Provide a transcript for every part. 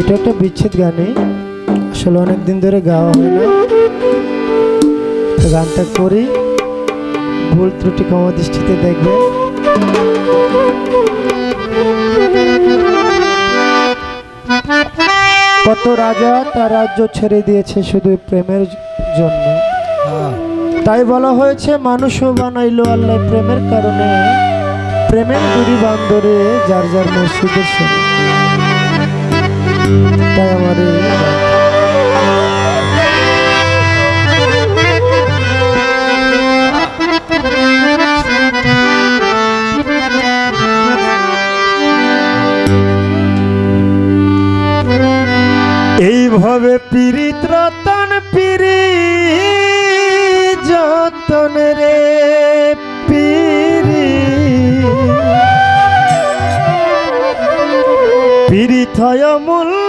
এটা একটা বিচ্ছেদ গানই আসলে অনেক দিন ধরে গাওয়া হয় না। তো গানটা করি ভুল ত্রুটি ক্ষমা দৃষ্টিতে দেখবে কত রাজা তার রাজ্য ছেড়ে দিয়েছে শুধু প্রেমের জন্য। তাই বলা হয়েছে মানুষও বানাইলো আল্লাহ প্রেমের কারণে। প্রেমের দুরি বান্দরে যার যার মসজিদের সামনে এইভাবে পীড়িত রতন পিরি যতন রে পিরি পীড়িত হয়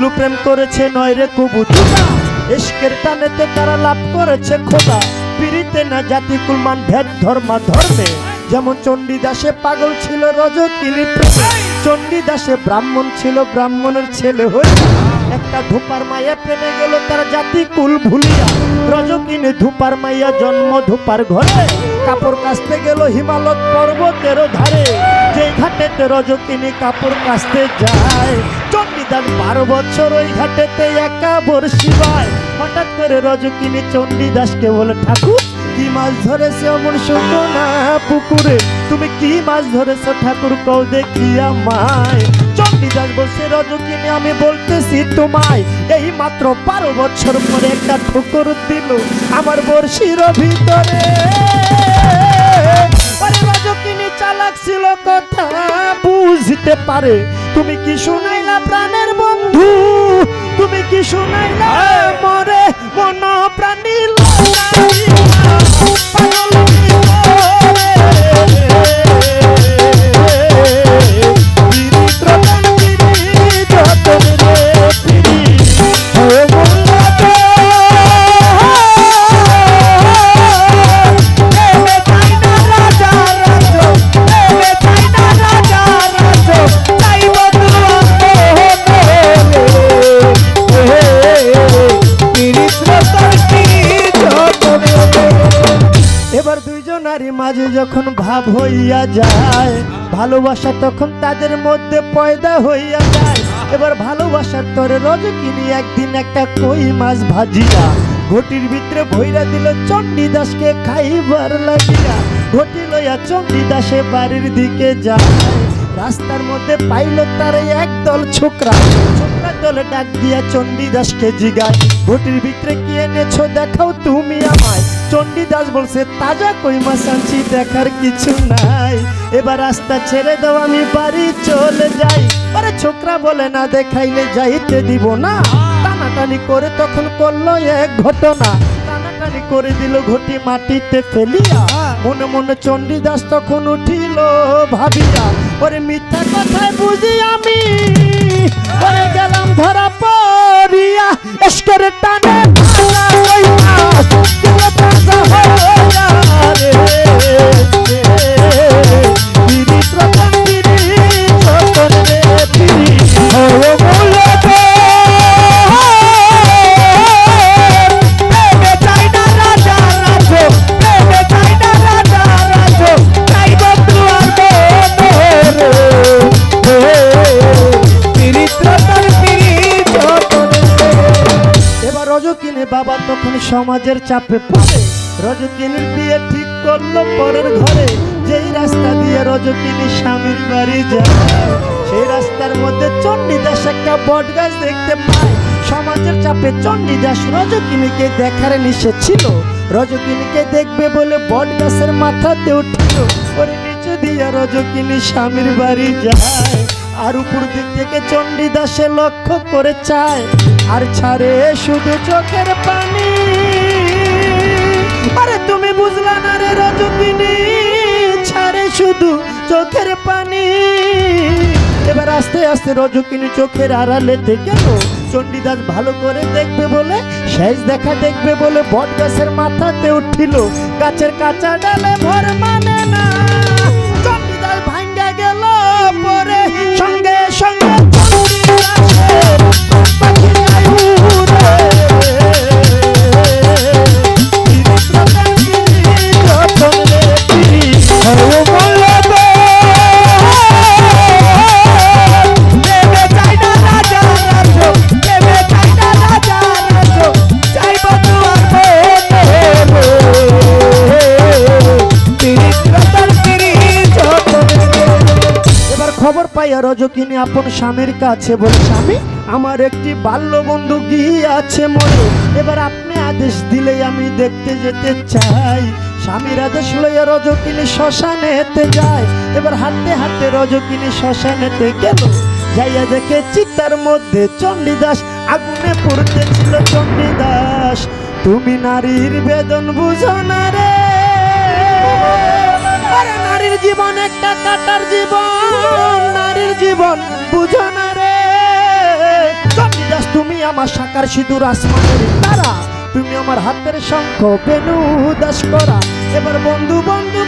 মজলু প্রেম করেছে, নয় রে কুবু ইস্কের টানেতে তারা লাভ করেছে খোদা। পিড়িতে না জাতি কুলমান, ভেদ, ধর্মা, ধর্মে। যেমন চণ্ডীদাসে পাগল ছিল রজকিনী প্রেমে। চণ্ডীদাসে ব্রাহ্মণ ছিল ব্রাহ্মণের ছেলে হয়ে। একটা ধূপার মায়া প্রেমে গেল তার জাতি কুল ভুলিয়া। রজকিনী ধূপার মাইয়া জন্ম ধূপার ঘরে। কাপড় কাচতে গেল হিমালয় পর্বতের ধারে। যে ঘাটেতে রজকিনী কাপড় কাচতে যায়, চণ্ডীদাস বারো বছর ওই ঘাটেতে একা বর্ষি বায়। হঠাৎ করে রজকিনী চণ্ডীদাসকে বলে, ঠাকুর, কি মাছ ধরেছে অমন না পুকুরে? তুমি কি মাছ ধরেছো ঠাকুর, কও দেখিয়া মায় চণ্ডীদাস বলছে রজকিনী আমি বলতেছি তোমায় এই মাত্র বারো বছর পরে একটা ঠুকুর দিল আমার বর্ষির ভিতরে। রজকিনী চালাক ছিল কথা বুঝতে পারে। তুমি কি শুনাইলা প্রাণের বন্ধু? তুমি কি শুনাইলা মরে মন প্রাণী দুইজনারই মাঝে যখন ভাব হইয়া যায়, ভালোবাসা তখন তাদের মধ্যে পয়দা হইয়া যায়। এবার ভালোবাসার তরে রজকিনী একদিন একটা কই মাছ ভাজিয়া। ঘটির ভিতরে ভৈরা দিল চণ্ডীদাসকে খাইবার লাগিয়া। ঘটি লইয়া চণ্ডীদাসে বাড়ির দিকে যায়। রাস্তার মধ্যে পাইল তার একদল ছোকরা। ছোকরা দলে ডাক দিয়া চণ্ডীদাসকে জিগায়। ঘটির ভিতরে কি এনেছো দেখাও তুমি আমায়। চণ্ডীদাস বলছে, তাজা কই মাছ আনছি দেখার কিছু নাই। এবার রাস্তা ছেড়ে দাও, আমি বাড়ি চলে যাই। আরে ছোকরা বলে না, দেখাইলে যাইতে দিব না। টানাটানি করে তখন করল এক ঘটনা। টানাটানি করে দিল ঘটি মাটিতে ফেলিয়া। মনে মনে চণ্ডীদাস তখন উঠিল ভাবিয়া। ওরে মিথ্যা কথায় বুঝি আমি? ওরে গেলাম ধরা পড়িয়া, এসকের টানে সমাজের চাপে পড়ে। রজকিনীর বিয়ে ঠিক করল পরের ঘরে। যেই রাস্তা দিয়ে রজকিনী স্বামীর বাড়ি যায়, সেই রাস্তার মধ্যে চণ্ডীদাস একটা বট গাছ দেখতে পায়। সমাজের চাপে চণ্ডীদাস রজকিনীকে দেখার নিষেধ ছিল। রজকিনীকে দেখবে বলে বট গাছের মাথাতে উঠল। ওরে নিচে দিয়া রজকিনী স্বামীর বাড়ি যায়। আর উপর দিক থেকে চণ্ডীদাসে লক্ষ্য করে চায়। আর ছাড়ে শুধু চোখের পানি। আরে তুমি বুঝলা না রে ছাড়ে শুধু চোখের পানি। এবার আস্তে আস্তে রজকিনী চোখের আড়ালে গেল চণ্ডীদাস ভালো করে দেখবে বলে শেষ দেখা দেখবে বলে বট গাছের মাথাতে উঠিল। গাছের কাঁচা ডালে ভর মানে না। খবর পাইয়া রজকিনী আপন স্বামীর কাছে বলে, স্বামী, আমার একটি বাল্য বন্ধু আছে মরে এবার আপনি আদেশ দিলেই আমি দেখতে যেতে চাই। স্বামীর আদেশ লইয়া রজকিনী শ্মশানেতে যায়। এবার হাঁটতে হাঁটতে রজকিনী শ্মশানেতে গেল। যাইয়া দেখে চিতার মধ্যে চণ্ডীদাস, আগুনে পড়তে ছিল চণ্ডীদাস। তুমি নারীর বেদন বুঝো না রে। নারীর জীবন একটা কাটার জীবন। জীবন বুঝো না রে। কালিদাস, তুমি আমার সাকার সিঁদুর আসমানের তারা। তুমি আমার হাতের শঙ্খ বেনু দাস করা। এবার বন্ধু বন্ধু